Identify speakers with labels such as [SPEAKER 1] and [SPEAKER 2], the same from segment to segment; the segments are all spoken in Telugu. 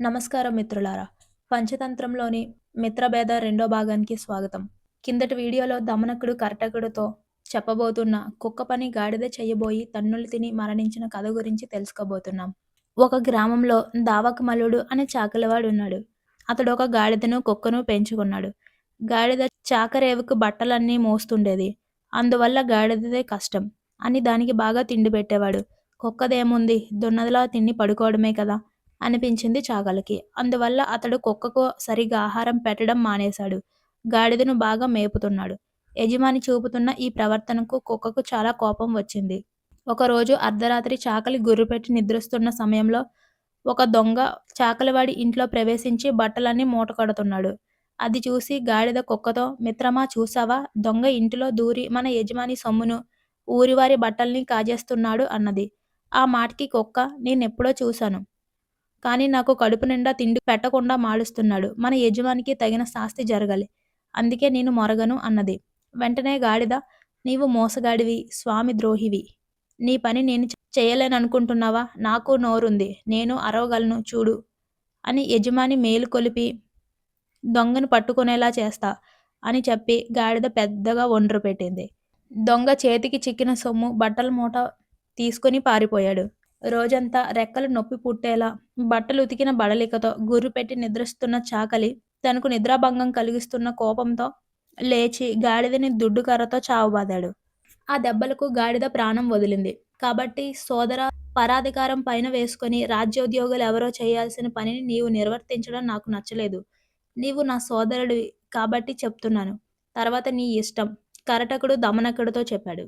[SPEAKER 1] నమస్కారం మిత్రులారా. పంచతంత్రంలోని మిత్రభేద రెండో భాగానికి స్వాగతం. కిందటి వీడియోలో దమనకుడు కర్టకుడితో చెప్పబోతున్న కుక్క పని గాడిద చెయ్యబోయి తన్నులు తిని మరణించిన కథ గురించి తెలుసుకోబోతున్నాం. ఒక గ్రామంలో దావకమల్లుడు అనే చాకలివాడు ఉన్నాడు అతడు ఒక గాడిదను కుక్కను పెంచుకున్నాడు. గాడిద చాకరేవుకు బట్టలన్నీ మోస్తుండేది. అందువల్ల గాడిదదే కష్టం అని దానికి బాగా తిండి పెట్టేవాడు. కుక్కదేముంది దున్నదిలా తిని పడుకోవడమే కదా. అనిపించింది చాగలికి. అందువల్ల అతడు కుక్కకు సరిగా ఆహారం పెట్టడం మానేశాడు. గాడిదను బాగా మేపుతున్నాడు. యజమాని చూపుతున్న ఈ ప్రవర్తనకు కుక్కకు చాలా కోపం వచ్చింది. ఒకరోజు అర్ధరాత్రి చాకలి గుర్రుపెట్టి నిద్రిస్తున్న సమయంలో ఒక దొంగ చాకలివాడి ఇంట్లో ప్రవేశించి బట్టలన్నీ మూట కడుతున్నాడు అది చూసి గాడిద కుక్కతో మిత్రమా చూసావా దొంగ ఇంటిలో దూరి మన యజమాని సొమ్మును ఊరివారి బట్టల్ని కాజేస్తున్నాడు అన్నది. ఆ మాటకి కుక్క నేనెప్పుడో చూశాను. కానీ నాకు కడుపు నిండా తిండి పెట్టకుండా మాడుస్తున్నాడు మన యజమానికి తగిన శాస్తి జరగాలి. అందుకే నేను మొరగను అన్నది. వెంటనే గాడిద నీవు మోసగాడివి స్వామి ద్రోహివి. నీ పని నేను చేయలేననుకుంటున్నావా? నాకు నోరుంది. నేను అరవగలను చూడు. అని యజమాని మేలు కొలిపి దొంగను పట్టుకునేలా చేస్తా అని చెప్పి గాడిద పెద్దగా ఒండ్రు పెట్టింది. దొంగ చేతికి చిక్కిన సొమ్ము బట్టల మూట తీసుకుని పారిపోయాడు. రోజంతా రెక్కలు నొప్పి పుట్టేలా బట్టలు ఉతికిన బడలికతో గుర్రుపెట్టి నిద్రిస్తున్న చాకలి తనకు నిద్రాభంగం కలిగిస్తున్న కోపంతో లేచి గాడిదని దుడ్డుకర్రతో చావుబాదాడు చావబాదాడు. ఆ దెబ్బలకు గాడిద ప్రాణం వదిలింది. కాబట్టి సోదర పరాధికారం పైన వేసుకొని రాజ్యోద్యోగులు ఎవరో చేయాల్సిన పనిని నీవు నిర్వర్తించడం నాకు నచ్చలేదు. నీవు నా సోదరుడివి కాబట్టి చెప్తున్నాను. తర్వాత నీ ఇష్టం. కరటకుడు దమనకుడితో చెప్పాడు.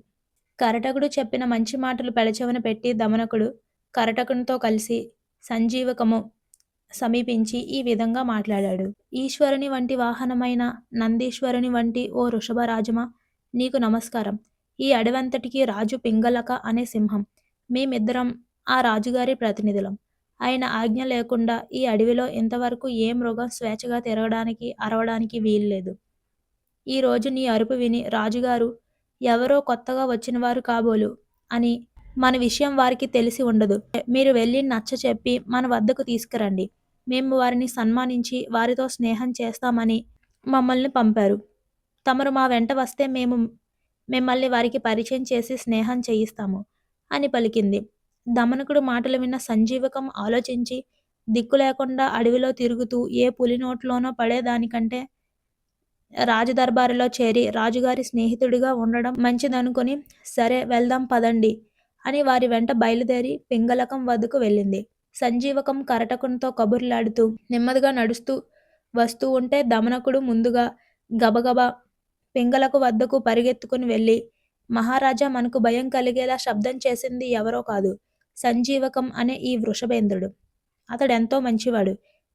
[SPEAKER 1] కరటకుడు చెప్పిన మంచి మాటలు పెడచెవన పెట్టి దమనకుడు కరటకునితో కలిసి సంజీవకము సమీపించి ఈ విధంగా మాట్లాడాడు. ఈశ్వరుని వంటి వాహనమైన నందీశ్వరుని వంటి ఓ వృషభరాజమా నీకు నమస్కారం. ఈ అడవంతటికి రాజు పింగళక అనే సింహం. మేమిద్దరం ఆ రాజుగారి ప్రతినిధులం. ఆయన ఆజ్ఞ లేకుండా ఈ అడవిలో ఇంతవరకు ఏ మృగం స్వేచ్ఛగా తిరగడానికి అరవడానికి వీల్లేదు. ఈరోజు నీ అరుపు విని రాజుగారు ఎవరో కొత్తగా వచ్చిన వారు కాబోలు అని మన విషయం వారికి తెలిసి ఉండదు. మీరు వెళ్ళి నచ్చ చెప్పి మన వద్దకు తీసుకురండి. మేము వారిని సన్మానించి వారితో స్నేహం చేస్తామని మమ్మల్ని పంపారు. తమరు మా వెంట వస్తే మేము మిమ్మల్ని వారికి పరిచయం చేసి స్నేహం చేయిస్తాము అని పలికింది. దమనకుడు మాటలు విన్న సంజీవకం ఆలోచించి దిక్కు లేకుండా అడవిలో తిరుగుతూ ఏ పులి నోట్లోనో పడేదానికంటే రాజదర్బారులో చేరి రాజుగారి స్నేహితుడిగా ఉండడం మంచిదనుకొని సరే వెళ్దాం పదండి అని వారి వెంట బయలుదేరి పింగళకం వద్దకు వెళ్ళింది. సంజీవకం కరటకంతో కబుర్లాడుతూ నెమ్మదిగా నడుస్తూ వస్తూ ఉంటే దమనకుడు ముందుగా గబగబా పింగళకు వద్దకు పరిగెత్తుకుని వెళ్ళి మహారాజా మనకు భయం కలిగేలా శబ్దం చేసింది ఎవరో కాదు సంజీవకం అనే ఈ వృషభేంద్రుడు. అతడెంతో మంచివాడు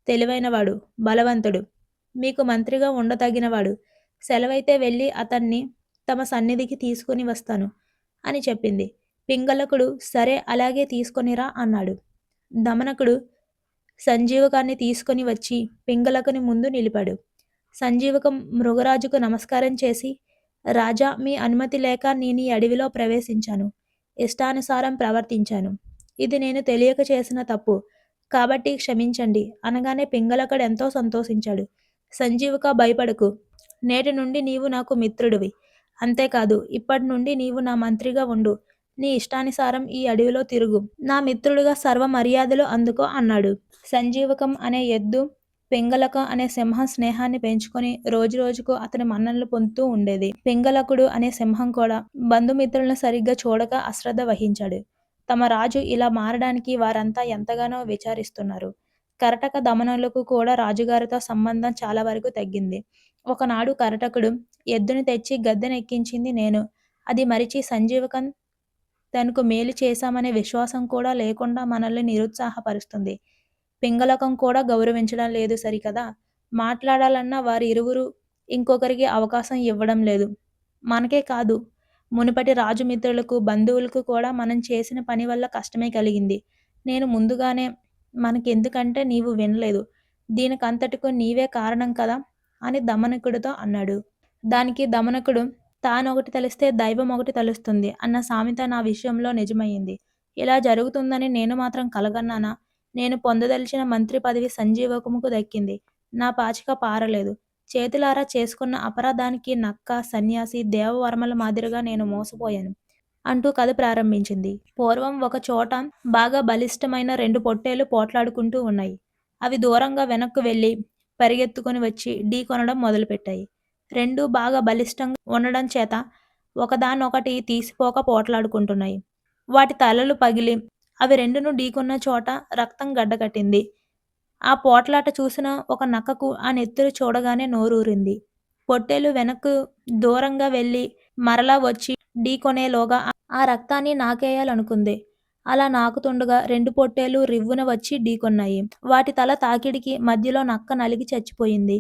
[SPEAKER 1] తెలివైనవాడు బలవంతుడు. మీకు మంత్రిగా ఉండతగినవాడు సెలవైతే వెళ్ళి అతన్ని తమ సన్నిధికి తీసుకుని వస్తాను అని చెప్పింది. పింగళకుడు సరే అలాగే తీసుకొనిరా అన్నాడు. దమనకుడు సంజీవకాన్ని తీసుకొని వచ్చి పింగళకుని ముందు నిలిపాడు. సంజీవకం మృగరాజుకు నమస్కారం చేసి రాజా మీ అనుమతి లేక నేను ఈ అడవిలో ప్రవేశించాను. ఇష్టానుసారం ప్రవర్తించాను. ఇది నేను తెలియక చేసిన తప్పు. కాబట్టి క్షమించండి అనగానే పింగళకుడు ఎంతో సంతోషించాడు. సంజీవక భయపడకు. నేటి నుండి నీవు నాకు మిత్రుడివి. అంతేకాదు ఇప్పటి నుండి నీవు నా మంత్రిగా ఉండు. నీ ఇష్టానుసారం ఈ అడవిలో తిరుగు. నా మిత్రుడిగా సర్వ మర్యాదలు అందుకో అన్నాడు. సంజీవకం అనే ఎద్దు పింగళక అనే సింహం స్నేహాన్ని పెంచుకొని రోజు రోజుకు అతని మన్ననలు పొందుతూ ఉండేది. పింగళకుడు అనే సింహం కూడా బంధుమిత్రులను సరిగ్గా చూడక అశ్రద్ధ వహించాడు. తమ రాజు ఇలా మారడానికి వారంతా ఎంతగానో విచారిస్తున్నారు. కరటక దమనులకు కూడా రాజుగారితో సంబంధం చాలా వరకు తగ్గింది. ఒకనాడు కరటకుడు ఎద్దుని తెచ్చి గద్దెనెక్కించింది నేను. అది మరిచి సంజీవకం తనకు మేలు చేశామనే విశ్వాసం కూడా లేకుండా మనల్ని నిరుత్సాహపరుస్తుంది. పింగళకం కూడా గౌరవించడం లేదు సరికదా? మాట్లాడాలన్నా వారి ఇరువురు ఇంకొకరికి అవకాశం ఇవ్వడం లేదు. మనకే కాదు మునుపటి రాజుమిత్రులకు బంధువులకు కూడా మనం చేసిన పని వల్ల కష్టమే కలిగింది. నేను ముందుగానే మనకి ఎందుకంటే నీవు వినలేదు. దీనికంతటికు నీవే కారణం కదా? అని దమనకుడితో అన్నాడు. దానికి దమనకుడు తానొకటి తెలిస్తే దైవం ఒకటి తెలుస్తుంది అన్న సామెత నా విషయంలో నిజమయ్యింది. ఇలా జరుగుతుందని నేను మాత్రం కలగన్నానా? నేను పొందదలిచిన మంత్రి పదవి సంజీవకముకు దక్కింది. నా పాచిక పారలేదు. చేతులారా చేసుకున్న అపరాధానికి నక్క సన్యాసి దేవవర్మల మాదిరిగా నేను మోసపోయాను. అంటూ కథ ప్రారంభించింది. పూర్వం ఒక చోట బాగా బలిష్టమైన రెండు పొట్టేలు పోట్లాడుకుంటూ ఉన్నాయి. అవి దూరంగా వెనక్కు వెళ్ళి పరిగెత్తుకుని వచ్చి ఢీ కొనడం మొదలుపెట్టాయి. రెండు బాగా బలిష్టంగా ఉండడం చేత ఒకదానొకటి తీసిపోక పోట్లాడుకుంటున్నాయి. వాటి తలలు పగిలి అవి రెండును ఢీకొన్న చోట రక్తం గడ్డకట్టింది. ఆ పోట్లాట చూసిన ఒక నక్కకు ఆ నెత్తురు చూడగానే నోరూరింది. పొట్టేలు వెనక్కు దూరంగా వెళ్ళి మరలా వచ్చి ఢీకొనేలోగా ఆ రక్తాన్ని నాకేయాలనుకుంది. అలా నాకుతుండగా రెండు పొట్టేలు రివ్వున వచ్చి ఢీకొన్నాయి వాటి తల తాకిడికి మధ్యలో నక్క నలిగి చచ్చిపోయింది.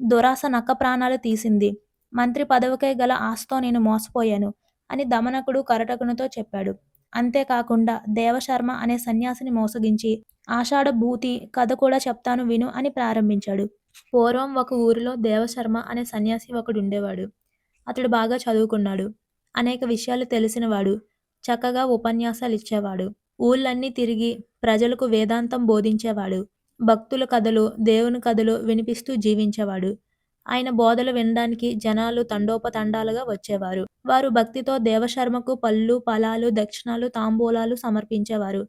[SPEAKER 1] దురాస నక్క ప్రాణాలు తీసింది. మంత్రి పదవికై గల ఆస్తో నేను మోసపోయాను అని దమనకుడు కరటకునితో చెప్పాడు. అంతేకాకుండా దేవశర్మ అనే సన్యాసిని మోసగించి ఆషాఢ భూతి కథ కూడా చెప్తాను విను అని ప్రారంభించాడు. పూర్వం ఒక ఊరిలో దేవశర్మ అనే సన్యాసి ఒకడు ఉండేవాడు అతడు బాగా చదువుకున్నాడు. అనేక విషయాలు తెలిసినవాడు. చక్కగా ఉపన్యాసాలు ఇచ్చేవాడు ఊళ్ళన్నీ తిరిగి ప్రజలకు వేదాంతం బోధించేవాడు. భక్తుల కథలు దేవుని కథలు వినిపిస్తూ జీవించేవాడు. ఆయన బోధలు వినడానికి జనాలు తండోపతండాలుగా వచ్చేవారు. వారు భక్తితో దేవశర్మకు పళ్ళు ఫలాలు దక్షిణాలు తాంబూలాలు సమర్పించేవారు.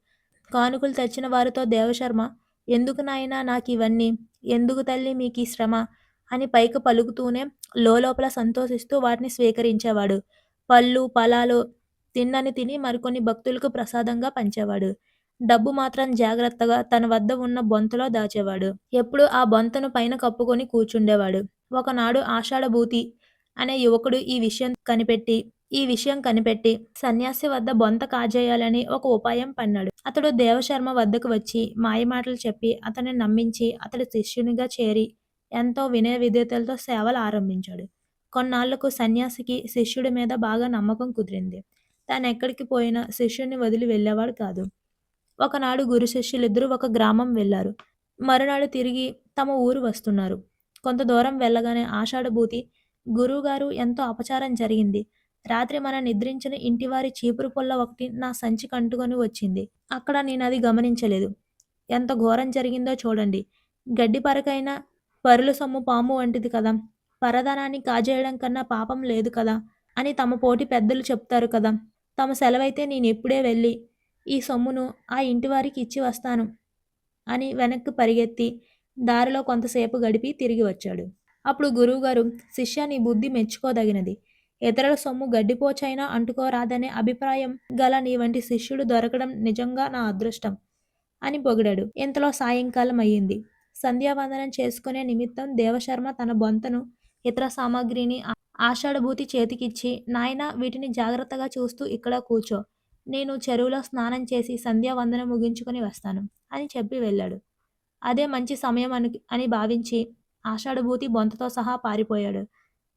[SPEAKER 1] కానుకలు తెచ్చిన వారితో దేవశర్మ ఎందుకు నాయనా నాకు ఇవన్నీ ఎందుకు తల్లి మీకు ఈ శ్రమ? అని పైకి పలుకుతూనే లోపల సంతోషిస్తూ వాటిని స్వీకరించేవాడు. పళ్ళు ఫలాలు తిన్నని తిని మరికొన్ని భక్తులకు ప్రసాదంగా పంచేవాడు. డబ్బు మాత్రం జాగ్రత్తగా తన వద్ద ఉన్న బొంతలో దాచేవాడు. ఎప్పుడు ఆ బొంతను పైన కప్పుకొని కూర్చుండేవాడు. ఒకనాడు ఆషాఢభూతి అనే యువకుడు ఈ విషయం కనిపెట్టి ఈ విషయం కనిపెట్టి సన్యాసి వద్ద బొంత కాజేయాలని ఒక ఉపాయం పన్నాడు. అతడు దేవశర్మ వద్దకు వచ్చి మాయమాటలు చెప్పి అతన్ని నమ్మించి అతడి శిష్యునిగా చేరి ఎంతో వినయ విధేతలతో సేవలు ఆరంభించాడు. కొన్నాళ్ళకు సన్యాసికి శిష్యుడి మీద బాగా నమ్మకం కుదిరింది. తాను ఎక్కడికి పోయినా శిష్యుడిని వదిలి వెళ్ళేవాడు కాదు. ఒకనాడు గురు శిష్యులిద్దరూ ఒక గ్రామం వెళ్ళారు. మరునాడు తిరిగి తమ ఊరు వస్తున్నారు. కొంత దూరం వెళ్ళగానే ఆషాఢభూతి గురువుగారు ఎంతో అపచారం జరిగింది. రాత్రి మన నిద్రించిన ఇంటివారి చీపురు పొల్ల ఒకటి నా సంచి కంటుకొని వచ్చింది. అక్కడ నేను అది గమనించలేదు. ఎంత ఘోరం జరిగిందో చూడండి. గడ్డి పరకైనా పరుల సొమ్ము పాము వంటిది కదా. పరదనాన్ని కాజేయడం కన్నా పాపం లేదు కదా అని తమ పోటీ పెద్దలు చెప్తారు కదా. తమ సెలవైతే నేను ఎప్పుడే వెళ్ళి ఈ సొమ్మును ఆ ఇంటి వారికి ఇచ్చి వస్తాను అని వెనక్కి పరిగెత్తి దారిలో కొంతసేపు గడిపి తిరిగి వచ్చాడు. అప్పుడు గురువుగారు శిష్య నీ బుద్ధి మెచ్చుకోదగినది. ఇతరుల సొమ్ము గడ్డిపోచైనా అంటుకోరాదనే అభిప్రాయం గల నీ వంటి శిష్యుడు దొరకడం నిజంగా నా అదృష్టం అని పొగిడాడు. ఇంతలో సాయంకాలం అయ్యింది. సంధ్యావందనం చేసుకునే నిమిత్తం దేవశర్మ తన బొంతను ఇతర సామాగ్రిని ఆషాఢభూతి చేతికిచ్చి నాయన వీటిని జాగ్రత్తగా చూస్తూ ఇక్కడ కూర్చో. నేను చెరువులో స్నానం చేసి సంధ్యావందనం ముగించుకొని వస్తాను అని చెప్పి వెళ్ళాడు. అదే మంచి సమయం అని అని భావించి ఆషాఢభూతి బొంతతో సహా పారిపోయాడు.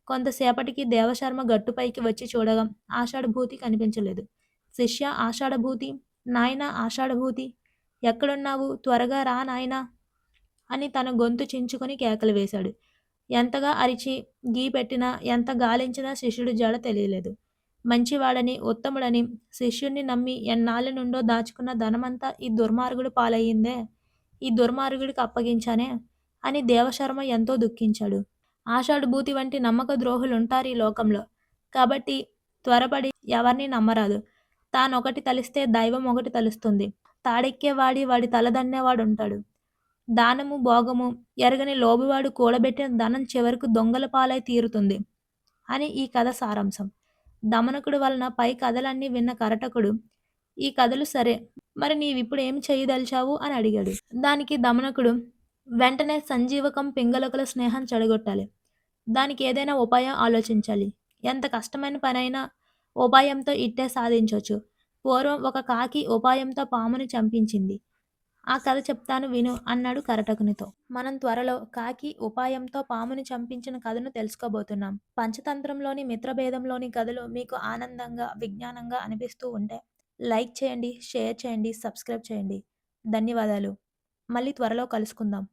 [SPEAKER 1] కొంతసేపటికి దేవశర్మ గట్టుపైకి వచ్చి చూడగా ఆషాఢభూతి కనిపించలేదు. శిష్య ఆషాఢభూతి నాయన ఆషాఢభూతి ఎక్కడున్నావు? త్వరగా రా నాయనా. అని తన గొంతు చించుకొని కేకలు వేశాడు. ఎంతగా అరిచి గీ పెట్టినా ఎంత గాలించినా శిష్యుడి జాడ తెలియలేదు. మంచివాడని ఉత్తముడని శిష్యుణ్ణి నమ్మి ఎన్నాళ్ళ నుండో దాచుకున్న ధనమంతా ఈ దుర్మార్గుడు పాలయ్యిందే? ఈ దుర్మార్గుడికి అప్పగించానే? అని దేవశర్మ ఎంతో దుఃఖించాడు. ఆషాఢభూతి వంటి నమ్మక ద్రోహులు ఉంటారు ఈ లోకంలో. కాబట్టి త్వరపడి ఎవరిని నమ్మరాదు. తానొకటి తలిస్తే దైవం ఒకటి తలుస్తుంది. తాడెక్కేవాడి వాడి తలదన్నేవాడు ఉంటాడు దానము భోగము ఎరగని లోబివాడు కూడబెట్టిన ధనం చివరకు దొంగల పాలై తీరుతుంది అని ఈ కథ సారాంశం. దమనకుడు వలన పై కథలన్నీ విన్న కరటకుడు ఈ కథలు సరే మరి నీవిప్పుడు ఏం చేయదలిచావు? అని అడిగాడు. దానికి దమనకుడు వెంటనే సంజీవకం పింగళకుల స్నేహం చెడగొట్టాలి. దానికి ఏదైనా ఉపాయం ఆలోచించాలి. ఎంత కష్టమైన పనైనా ఉపాయంతో ఇట్టే సాధించవచ్చు పూర్వం ఒక కాకి ఉపాయంతో పాముని చంపించింది. ఆ కథ చెప్తాను విను అన్నాడు కరటకునితో. మనం త్వరలో కాకి ఉపాయంతో పాముని చంపించిన కథను తెలుసుకోబోతున్నాం. పంచతంత్రంలోని మిత్రభేదంలోని కథలు మీకు ఆనందంగా విజ్ఞానంగా అనిపిస్తూ ఉంటే లైక్ చేయండి షేర్ చేయండి సబ్స్క్రైబ్ చేయండి. ధన్యవాదాలు. మళ్ళీ త్వరలో కలుసుకుందాం.